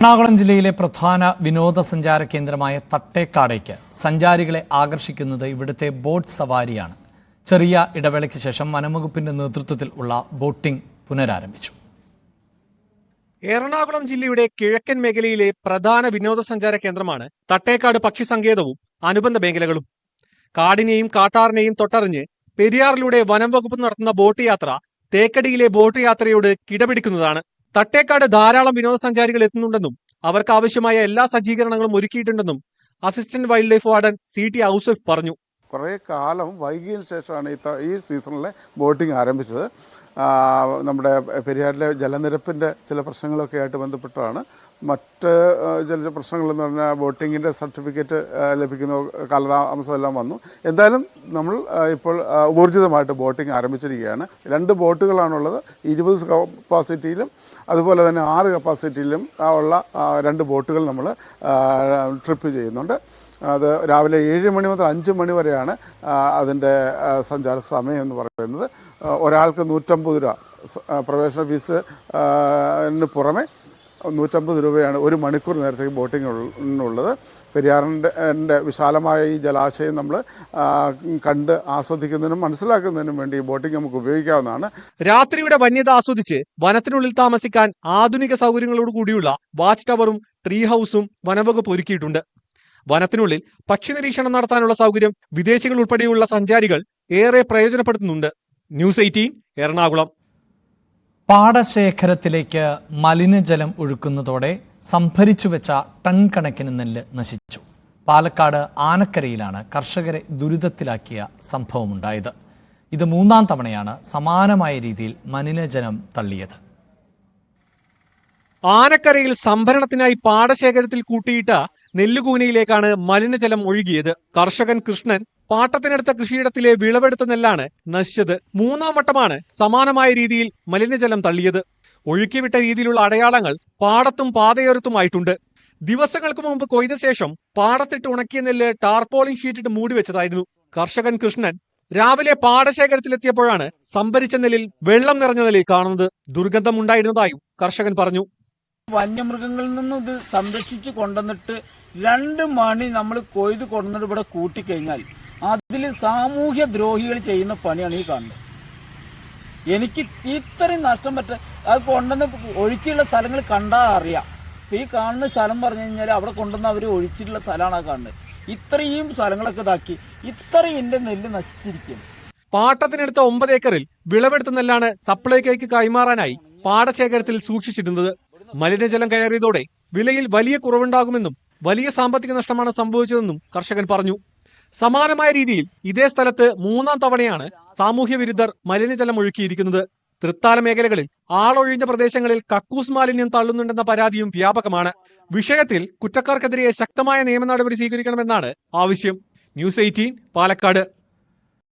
എറണാകുളം ജില്ലയിലെ പ്രധാന വിനോദസഞ്ചാര കേന്ദ്രമായ തട്ടേക്കാടേക്ക് സഞ്ചാരികളെ ആകർഷിക്കുന്നത് ഇവിടുത്തെ ബോട്ട് സവാരിയാണ്. ചെറിയ ഇടവേളയ്ക്ക് ശേഷം വനംവകുപ്പിന്റെ നേതൃത്വത്തിൽ ഉള്ള ബോട്ടിംഗ് പുനരാരംഭിച്ചു. എറണാകുളം ജില്ലയുടെ കിഴക്കൻ മേഖലയിലെ പ്രധാന വിനോദസഞ്ചാര കേന്ദ്രമാണ് തട്ടേക്കാട് പക്ഷി സങ്കേതവും അനുബന്ധ മേഖലകളും. കാടിനെയും കാട്ടാറിനെയും തൊട്ടറിഞ്ഞ് പെരിയാറിലൂടെ വനം വകുപ്പ് നടത്തുന്ന ബോട്ട് യാത്ര തേക്കടിയിലെ ബോട്ട് യാത്രയോട് കിടപിടിക്കുന്നതാണ് തട്ടേക്കാട് ധാരാളം വിനോദസഞ്ചാരികൾ എത്തുന്നുണ്ടെന്നും അവർക്ക് ആവശ്യമായ എല്ലാ സജ്ജീകരണങ്ങളും ഒരുക്കിയിട്ടുണ്ടെന്നും assistant wildlife warden C T Ausaf പറഞ്ഞു. കുറേ കാലം വൈകിയതിന് ശേഷമാണ് ഈ ഈ സീസണിലെ ബോട്ടിംഗ് ആരംഭിച്ചത്. നമ്മുടെ പെരിയാറിലെ ജലനിരപ്പിന്റെ ചില പ്രശ്നങ്ങളൊക്കെ ആയിട്ട് ബന്ധപ്പെട്ടാണ് മറ്റ് ചില പ്രശ്നങ്ങളെന്ന് പറഞ്ഞാൽ ബോട്ടിങ്ങിന്റെ സർട്ടിഫിക്കറ്റ് ലഭിക്കുന്ന കാലതാമസം എല്ലാം വന്നു. എന്തായാലും നമ്മൾ ഇപ്പോൾ ഊർജിതമായിട്ട് ബോട്ടിംഗ് ആരംഭിച്ചിരിക്കുകയാണ്. രണ്ട് ബോട്ടുകളാണുള്ളത്. ഇരുപത് കപ്പാസിറ്റിയിലും അതുപോലെ തന്നെ ആറ് കപ്പാസിറ്റിയിലും ഉള്ള രണ്ട് ബോട്ടുകൾ നമ്മൾ ട്രിപ്പ് ചെയ്യുന്നുണ്ട്. അത് രാവിലെ ഏഴ് മണി മുതൽ അഞ്ച് മണി വരെയാണ് അതിന്റെ സഞ്ചാര സമയം എന്ന് പറയുന്നത്. ഒരാൾക്ക് നൂറ്റമ്പത് രൂപ. പ്രവേശന ഫീസ് പുറമെ നൂറ്റമ്പത് രൂപയാണ് ഒരു മണിക്കൂർ നേരത്തേക്ക് ബോട്ടിംഗ് ഉള്ളത്. പെരിയാറിന്റെ വിശാലമായ ഈ ജലാശയം നമ്മൾ കണ്ട് ആസ്വദിക്കുന്നതിനും മനസ്സിലാക്കുന്നതിനും വേണ്ടി ഈ ബോട്ടിംഗ് നമുക്ക് ഉപയോഗിക്കാവുന്നതാണ്. രാത്രിയുടെ വന്യത ആസ്വദിച്ച് വനത്തിനുള്ളിൽ താമസിക്കാൻ ആധുനിക സൗകര്യങ്ങളോട് കൂടിയുള്ള വാച്ച് ടവറും ട്രീ ഹൗസും വനവകുപ്പ് ഒരുക്കിയിട്ടുണ്ട്. വനത്തിനുള്ളിൽ പക്ഷി നിരീക്ഷണം നടത്താനുള്ള സൗകര്യം വിദേശികൾ ഉൾപ്പെടെയുള്ള സഞ്ചാരികൾ ഏറെ പ്രയോജനപ്പെടുത്തുന്നുണ്ട്. News eighteen Ernakulam. പാടശേഖരത്തിലേക്ക് മലിനജലം ഒഴുക്കുന്നതോടെ സംഭരിച്ചു വെച്ച ടൺ കണക്കിന് നെല്ല് നശിച്ചു. പാലക്കാട് ആനക്കരയിലാണ് കർഷകരെ ദുരിതത്തിലാക്കിയ സംഭവമുണ്ടായത്. ഇത് മൂന്നാം തവണയാണ് സമാനമായ രീതിയിൽ മലിനജലം തള്ളിയത്. ആനക്കരയിൽ സംഭരണത്തിനായി പാടശേഖരത്തിൽ കൂട്ടിയിട്ട നെല്ലുകൂനയിലേക്കാണ് മലിനജലം ഒഴുകിയത്. കർഷകൻ കൃഷ്ണൻ പാട്ടത്തിനടുത്ത കൃഷിയിടത്തിലെ വിളവെടുത്ത നെല്ലാണ് നശിച്ചത്. മൂന്നാം വട്ടമാണ് സമാനമായ രീതിയിൽ മലിനജലം തള്ളിയത്. ഒഴുക്കിവിട്ട രീതിയിലുള്ള അടയാളങ്ങൾ പാടത്തും പാതയോരത്തുമായിട്ടുണ്ട്. ദിവസങ്ങൾക്ക് മുമ്പ് കൊയ്ത ശേഷം പാടത്തിട്ട് ഉണക്കിയ നെല്ല് ടാർപോളിംഗ് ഷീറ്റിട്ട് മൂടി വെച്ചതായിരുന്നു. കർഷകൻ കൃഷ്ണൻ രാവിലെ പാടശേഖരത്തിലെത്തിയപ്പോഴാണ് സംഭരിച്ച നെല്ലിൽ വെള്ളം നിറഞ്ഞ നിലയിൽ കാണുന്നത്. ദുർഗന്ധം ഉണ്ടായിരുന്നതായും കർഷകൻ പറഞ്ഞു. വന്യമൃഗങ്ങളിൽ നിന്നും ഇത് സംരക്ഷിച്ച് കൊണ്ടുവന്നിട്ട് രണ്ട് മണി നമ്മൾ കൊയ്ത് കൊണ്ടുവന്നിട്ട് ഇവിടെ കൂട്ടിക്കഴിഞ്ഞാൽ അതിൽ സാമൂഹ്യ ദ്രോഹികൾ ചെയ്യുന്ന പണിയാണ് ഈ കാണുന്നത്. എനിക്ക് ഇത്രയും നഷ്ടം പറ്റ അത് കൊണ്ടുവന്ന് ഒഴിച്ചുള്ള സ്ഥലങ്ങൾ കണ്ടാൽ അറിയാം. ഈ കാണുന്ന സ്ഥലം പറഞ്ഞു കഴിഞ്ഞാൽ അവിടെ കൊണ്ടുവന്ന് അവർ ഒഴിച്ചിട്ടുള്ള സ്ഥലമാണ് ആ കാണുന്നത്. ഇത്രയും സ്ഥലങ്ങളൊക്കെ ഇതാക്കി ഇത്രയും എന്റെ നെല്ല് നശിച്ചിരിക്കുന്നു പാട്ടത്തിനെടുത്ത ഒമ്പത് ഏക്കറിൽ വിളവെടുത്ത നെല്ലാണ് സപ്ലൈകോയ്ക്ക് കൈമാറാനായി പാടശേഖരത്തിൽ സൂക്ഷിച്ചിരുന്നത് മലിനജലം കയറിയതോടെ വിലയിൽ വലിയ കുറവുണ്ടാകുമെന്നും വലിയ സാമ്പത്തിക നഷ്ടമാണ് സംഭവിച്ചതെന്നും കർഷകൻ പറഞ്ഞു. സമാനമായ രീതിയിൽ ഇതേ സ്ഥലത്ത് മൂന്നാം തവണയാണ് സാമൂഹ്യ വിരുദ്ധർ മലിനജലം ഒഴുക്കിയിരിക്കുന്നത്. തൃത്താല മേഖലകളിൽ ആളൊഴിഞ്ഞ പ്രദേശങ്ങളിൽ കക്കൂസ് മാലിന്യം തള്ളുന്നുണ്ടെന്ന പരാതിയും വ്യാപകമാണ്. വിഷയത്തിൽ കുറ്റക്കാർക്കെതിരെ ശക്തമായ നിയമ നടപടി സ്വീകരിക്കണമെന്നാണ് ആവശ്യം. News eighteen Palakkad.